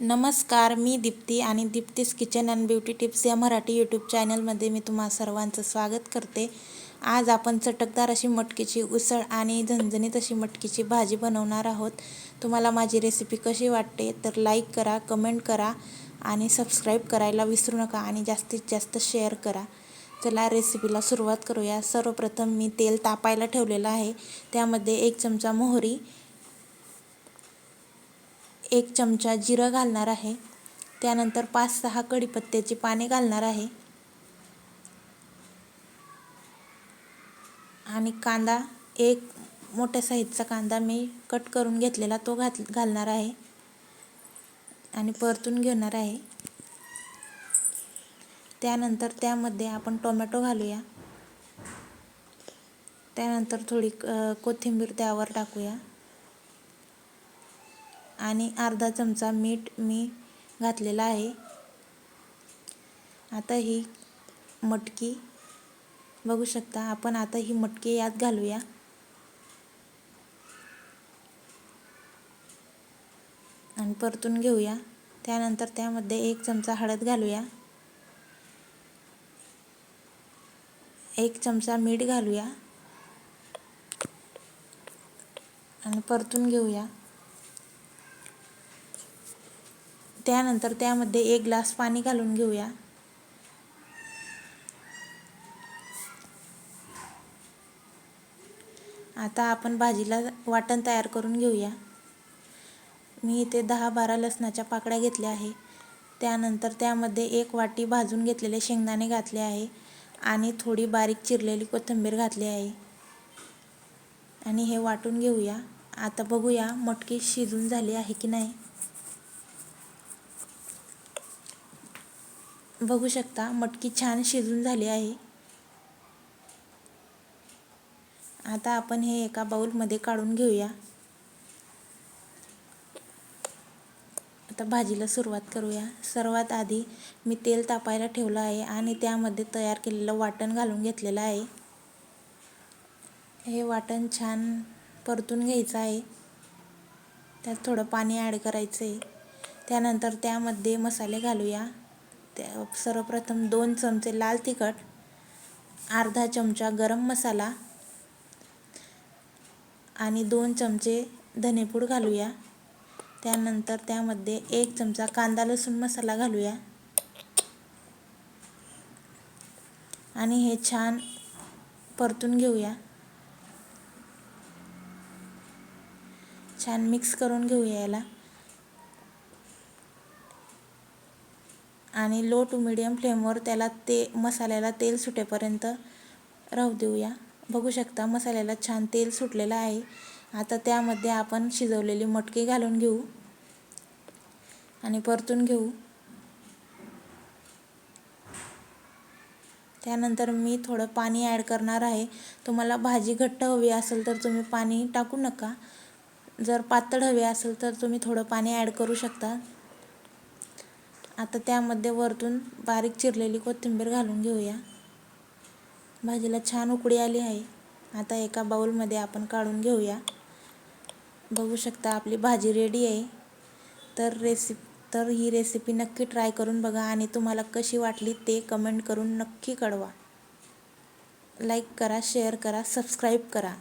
नमस्कार मी दीप्ती आणि दीप्तीस किचन अँड ब्युटी टिप्स या मराठी यूट्यूब चॅनलमध्ये मी तुम्हा सर्वांचं स्वागत करते. आज आपण चटकदार अशी मटकीची उसळ आणि झणझणीत अशी मटकीची भाजी बनवणार आहोत. तुम्हाला माझी रेसिपी कशी वाटते तर लाईक करा कमेंट करा आणि सबस्क्राईब करायला विसरू नका आणि जास्तीत जास्त शेअर करा. चला रेसिपीला सुरुवात करूया. सर्वप्रथम मी तेल तापायला ठेवलेलं आहे. त्यामध्ये एक चमचा मोहरी एक चमचा जिरं घालणार आहे. त्यानंतर पाच सहा कढीपत्त्याची पाने घालणार आहे. आणि कांदा एक मोठ्या साईजचा कांदा मी कट करून घेतलेला तो घात घालणार आहे. आणि परतून घेणार आहे. त्यानंतर त्यामध्ये आपण टोमॅटो घालूया. त्यानंतर थोडी कोथिंबीर त्यावर टाकूया. आणि अर्धा चमचा मीठ मी घातलेला आहे. आता ही मटकी बघू शकता आपण. आता ही मटकी यात घालूया. आणि परतून घेऊया. त्यानंतर त्यामध्ये एक चमचा हळद घालूया. एक चमचा मीठ घालूया. आणि परतून घेऊया. त्यानंतर त्यामध्ये एक ग्लास पाणी घालून घेऊया. आता आपण भाजीला वाटण तयार करून घेऊया. मी इथे दहा बारा लसणाच्या पाकळ्या घेतल्या आहे. त्यानंतर त्यामध्ये एक वाटी भाजून घेतलेले शेंगदाणे घातले आहे आणि थोडी बारीक चिरलेली कोथिंबीर घातली आहे. आणि हे वाटून घेऊया. आता बघूया मटकी शिजून झाली आहे की नाही. बघू शकता मटकी छान शिजून झाली आहे. आता आपण हे एका बाऊलमध्ये काढून घेऊया. आता भाजीला सुरुवात करूया. सर्वात आधी मी तेल तापायला ठेवलं आहे आणि त्यामध्ये तयार केलेलं वाटण घालून घेतलेलं आहे. हे वाटण छान परतून घ्यायचं आहे. त्यात थोडं पाणी ॲड करायचं आहे त्यानंतर त्यामध्ये मसाले घालूया. त्या सर्वप्रथम दोन चमचे लाल तिखट अर्धा चमचा गरम मसाला आणि दोन चमचे धनेपूड घालूया. त्यानंतर त्यामध्ये एक चमचा कांदा लसूण मसाला घालूया. आणि हे छान परतून घेऊया. छान मिक्स करून घेऊया याला. आणि लो टू मिडियम फ्लेमवर त्याला ते मसाल्याला तेल सुटेपर्यंत राहू देऊया. बघू शकता मसाल्याला छान तेल सुटलेलं आहे. आता त्यामध्ये आपण शिजवलेली मटकी घालून घेऊ आणि परतून घेऊ. त्यानंतर मी थोडं पाणी ॲड करणार आहे. तुम्हाला भाजी घट्ट हवी असेल तर तुम्ही पाणी टाकू नका. जर पातळ हवी असेल तर तुम्ही थोडं पाणी ॲड करू शकता. आता त्यामध्ये वरतून बारीक चिरलेली कोथिंबीर घालून घेऊया. भाजीला छान उकडी आली आहे. आता एका बाऊलमध्ये आपण काढून घेऊया. बघू शकता आपली भाजी रेडी आहे. तर रेसिप तर ही रेसिपी नक्की ट्राय करून बघा आणि तुम्हाला कशी वाटली ते कमेंट करून नक्की कळवा. लाईक करा शेअर करा सबस्क्राईब करा.